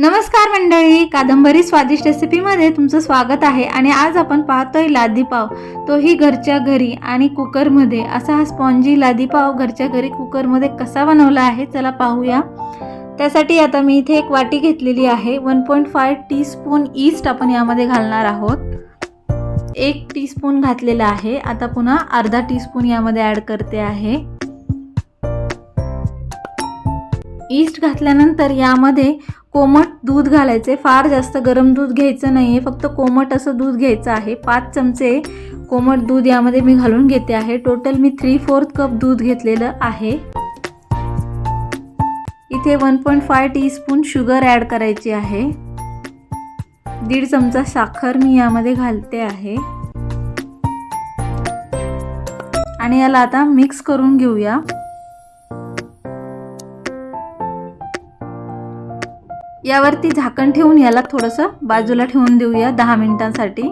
नमस्कार मंडळी कादंबरी स्वादिष्ट रेसिपीमध्ये तुमचं स्वागत आहे आणि आज आपण पाहतोय लादीपाव तोही घरच्या घरी आणि कुकरमध्ये असा हा स्पॉन्जी लादीपाव घरच्या घरी कुकरमध्ये कसा बनवला आहे चला पाहूया. त्यासाठी आता मी इथे एक वाटी घेतलेली आहे. One point five teaspoon yeast आपण यामध्ये घालणार आहोत. एक टीस्पून घातलेला आहे. आता पुन्हा अर्धा टीस्पून यामध्ये ॲड करते आहे. ईस्ट घातल्यानंतर यामध्ये कोमट दूध घालायचे. फार जास्त गरम दूध घ्यायचं नाही आहे फक्त कोमट असं दूध घ्यायचं आहे. पाच चमचे कोमट दूध यामध्ये मी घालून घेते आहे. टोटल मी थ्री फोर्थ कप दूध घेतलेलं आहे. इथे one point five teaspoon sugar add करायची आहे. दीड चमचा साखर मी यामध्ये घालते आहे. आणि याला आता मिक्स करून घेऊया. यावरती झाकण ठेवून याला थोडंसं बाजूला ठेवून देऊया दहा मिनिटांसाठी.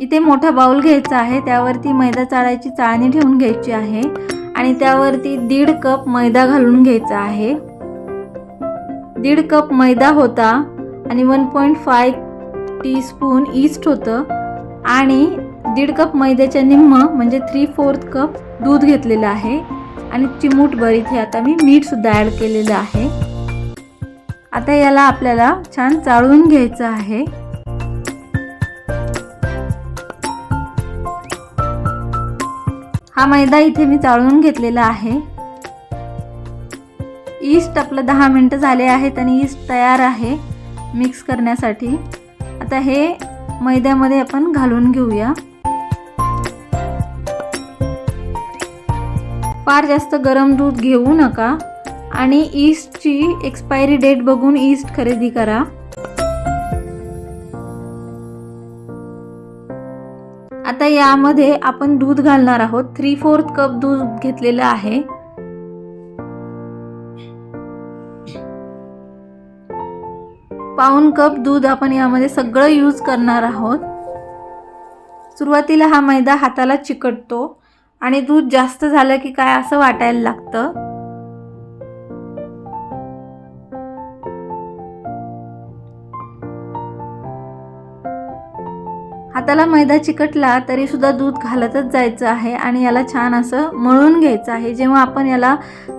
इथे मोठा बाउल घ्यायचा आहे त्यावरती मैदा चाळायची चाळणी ठेवून घ्यायची आहे आणि त्यावरती दीड कप मैदा घालून घ्यायचा आहे. दीड कप मैदा होता आणि one point five teaspoon yeast होतं आणि दीड कप मैद्याच्या निम्म म्हणजे थ्री फोर्थ कप दूध घेतलेलं आहे आणि चिमूटभर इथे आता मी मीठसुद्धा ॲड केलेलं आहे. आता याला आपल्याला छान चाळून घ्यायचं आहे. हा मैदा इथे मी चाळून घेतलेला आहे. ईस्ट आपलं दहा मिनटं झाले आहेत आणि ईस्ट तयार आहे मिक्स करण्यासाठी. आता हे मैद्यामध्ये आपण घालून घेऊया. फार जास्त गरम दूध घेऊ नका. आणि ईस्टची एक्सपायरी डेट बघून ईस्ट खरेदी करा. आता यामध्ये आपण दूध घालणार आहोत. थ्री फोर्थ कप दूध घेतलेलं आहे. पाऊन कप दूध आपण यामध्ये सगळं यूज करणार आहोत. सुरुवातीला हा मैदा हाताला चिकटतो आणि दूध जास्त झालं की काय असं वाटायला लागतं. हाताला मैदा चिकटला तरी सुद्धा दूध घालतच जायचं आहे आणि याला छान असं मळून घ्यायचं आहे. जेव्हा आपण याला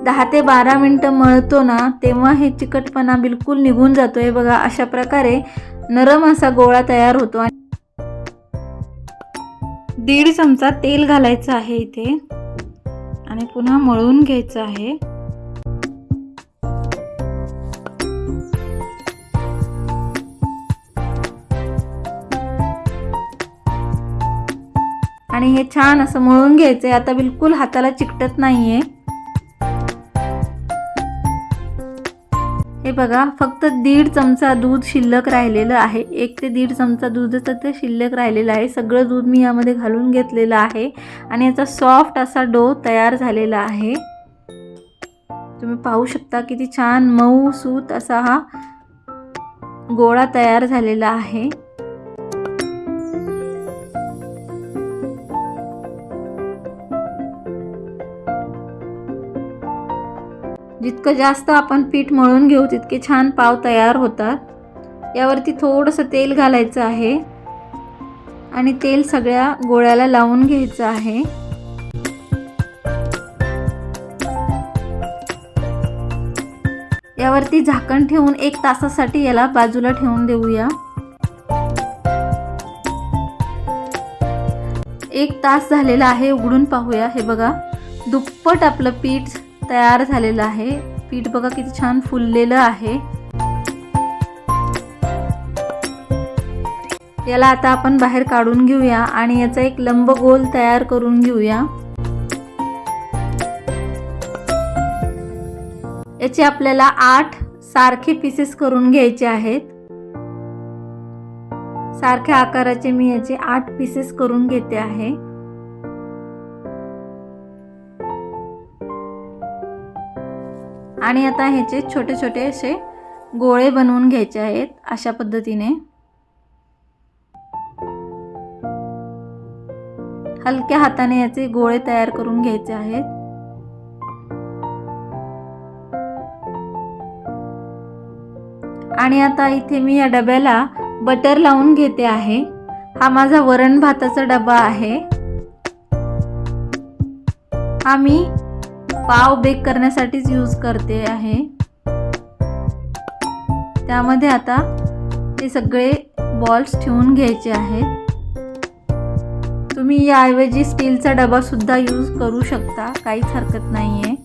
दहा ते बारा मिनटं मळतो ना तेव्हा हे चिकटपणा बिलकुल निघून जातो. आहे बघा अशा प्रकारे नरम असा गोळा तयार होतो. आणि दीड चमचा तेल घालायचं आहे इथे. आणि पुन्हा मळून घ्यायचं आहे. आणि हे छान असं मळून घ्यायचंय. आता बिलकुल हाताला चिकटत नाहीये. हे बघा फक्त दीड चमचा दूध शिल्लक राहिलेलं आहे. एक ते दीड चमचा दूधचं ते शिल्लक राहिलेलं आहे. सगळं दूध मी यामध्ये घालून घेतलेलं आहे. आणि याचा सॉफ्ट असा डो तयार झालेला आहे. तुम्ही पाहू शकता किती छान मऊ सूत असा हा गोळा तयार झालेला आहे. जितकं जास्त आपण पीठ मळून घेऊ तितके छान पाव तयार होतात. यावरती थोडंसं तेल घालायचं आहे. आणि तेल सगळ्या गोळ्याला लावून घ्यायचं आहे. यावरती झाकण ठेवून एक तासासाठी याला बाजूला ठेवून देऊया. एक तास झालेला आहे उघडून पाहूया. हे बघा दुप्पट आपलं पीठ तयार झालेलं आहे. पीठ बघा किती छान फुललेलं आहे. याला आता आपण बाहेर काढून घेऊया आणि याचा एक लंब गोल तयार करून घेऊया. याचे आपल्याला आठ सारखे पीसेस करून घ्यायचे आहेत. सारख्या आकाराचे मी याचे आठ पीसेस करून घेते आहे. आणि आता ह्याचे छोटे छोटे असे गोळे बनवून घ्यायचे आहेत अशा पद्धतीने. हलक्या हाताने याचे गोळे तयार करून घ्यायचे आहेत. आणि आता इथे मी या डब्याला बटर लावून घेते आहे. हा माझा वरण भाताचा डबा आहे. हा मी पाव बेक करण्यासाठीच यूज करते आहे. त्यामध्ये आता हे सगळे बॉल्स ठेवून घ्यायचे आहेत. तुम्ही याऐवजी स्टीलचा डबा सुद्धा यूज करू शकता काहीच हरकत नाही आहे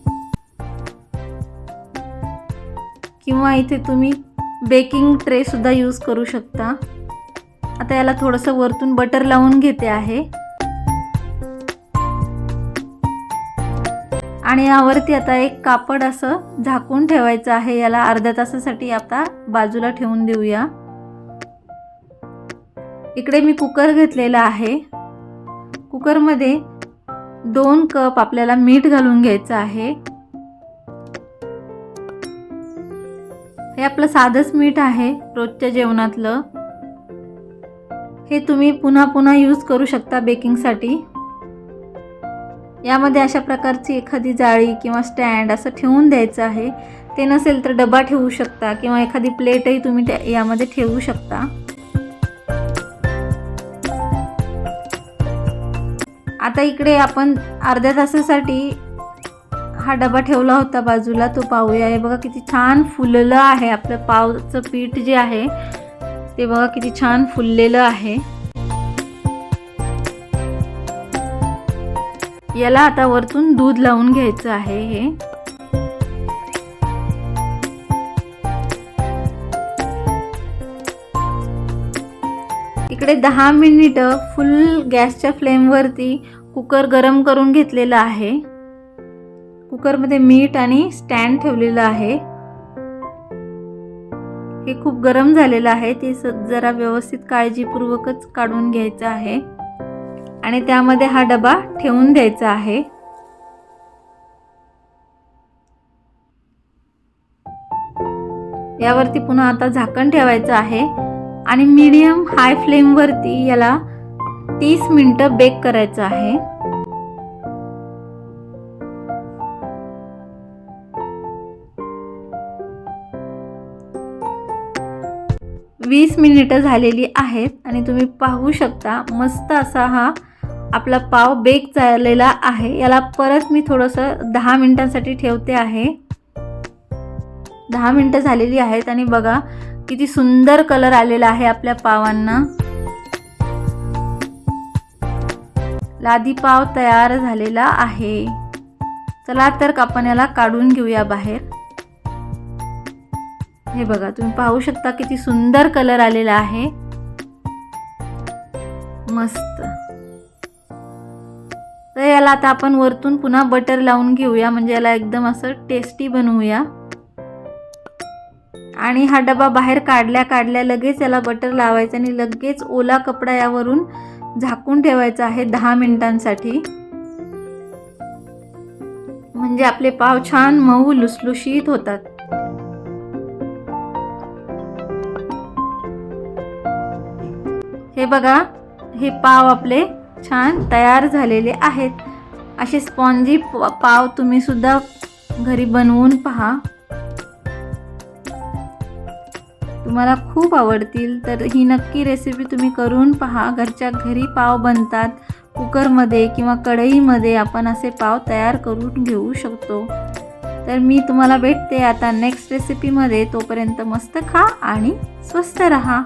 किंवा इथे तुम्ही बेकिंग ट्रेसुद्धा यूज करू शकता. आता याला थोडंसं वरतून बटर लावून घेते आहे. आणि यावरती आता एक कापड असं झाकून ठेवायचं आहे. याला अर्ध्या तासासाठी आता बाजूला ठेवून देऊया. इकडे मी कुकर घेतलेला आहे. कुकरमध्ये दोन कप आपल्याला मीठ घालून घ्यायचं आहे. हे आपलं साधंच मीठ आहे रोजच्या जेवणातलं. हे तुम्ही पुन्हा पुन्हा यूज करू शकता बेकिंगसाठी यामध्ये अशा प्रकारची एखादी जाळी किंवा स्टँड असं ठेवून द्यायचं आहे. ते नसेल तर डबा ठेवू शकता किंवा एखादी प्लेटही तुम्ही यामध्ये ठेवू शकता. आता इकडे आपण अर्ध्या तासासाठी हा डबा ठेवला होता बाजूला. तो पाहूया. हे बघा किती छान फुललं आहे. आपलं पावचं पीठ जे आहे ते बघा किती छान फुललेलं आहे. याला आता वरतून दूध लावून घ्यायचं आहे हे. इकडे दहा मिनिटं फुल गॅसच्या फ्लेमवरती कुकर गरम करून घेतलेला आहे. कुकरमध्ये मीठ आणि स्टँड ठेवलेलं आहे. हे खूप गरम झालेलं आहे. ते स जरा व्यवस्थित काळजीपूर्वकच काढून घ्यायचं आहे. आणि त्यामध्ये हा डबा ठेवून द्यायचा आहे. यावरती पुन्हा आता झाकण ठेवायचं आहे. आणि मीडियम हाय फ्लेमवरती याला तीस मिनटं बेक करायचं आहे. वीस मिनिटं झालेली आहेत आणि तुम्ही पाहू शकता मस्त असा हा आपला पाव बेक झालेला आहे. याला परत मी थोडंसं दहा मिनिटांसाठी ठेवते आहे. दहा मिनटं झालेली आहेत आणि बघा किती सुंदर कलर आलेला आहे आपल्या पावांना. लादी पाव तयार झालेला आहे. चला तर आपण याला काढून घेऊया बाहेर. हे बघा तुम्ही पाहू शकता किती सुंदर कलर आलेला आहे. मस्त. याला आता आपण वरतून पुन्हा बटर लावून घेऊया. म्हणजे याला एकदम असं टेस्टी बनवूया. आणि हा डबा बाहेर काढल्या काढल्या लगेच याला बटर लावायचं आणि लगेच ओला कपडा यावरून झाकून ठेवायचा आहे दहा मिनिटांसाठी. म्हणजे आपले पाव छान मऊ लुसलुशीत होतात. हे बघा हे पाव आपले छान तयार झालेले आहेत. असे स्पॉन्जी पाव तुम्ही सुद्धा घरी बनवून पहा. तुम्हाला खूप आवडतील तर ही नक्की रेसिपी तुम्ही करून पहा. घरच्या घरी पाव बनतात. कुकरमध्ये किंवा कढईमध्ये आपण असे पाव तयार करून घेऊ शकतो. तर मी तुम्हाला भेटते आता नेक्स्ट रेसिपीमध्ये तोपर्यंत मस्त खा आणि स्वस्त रहा.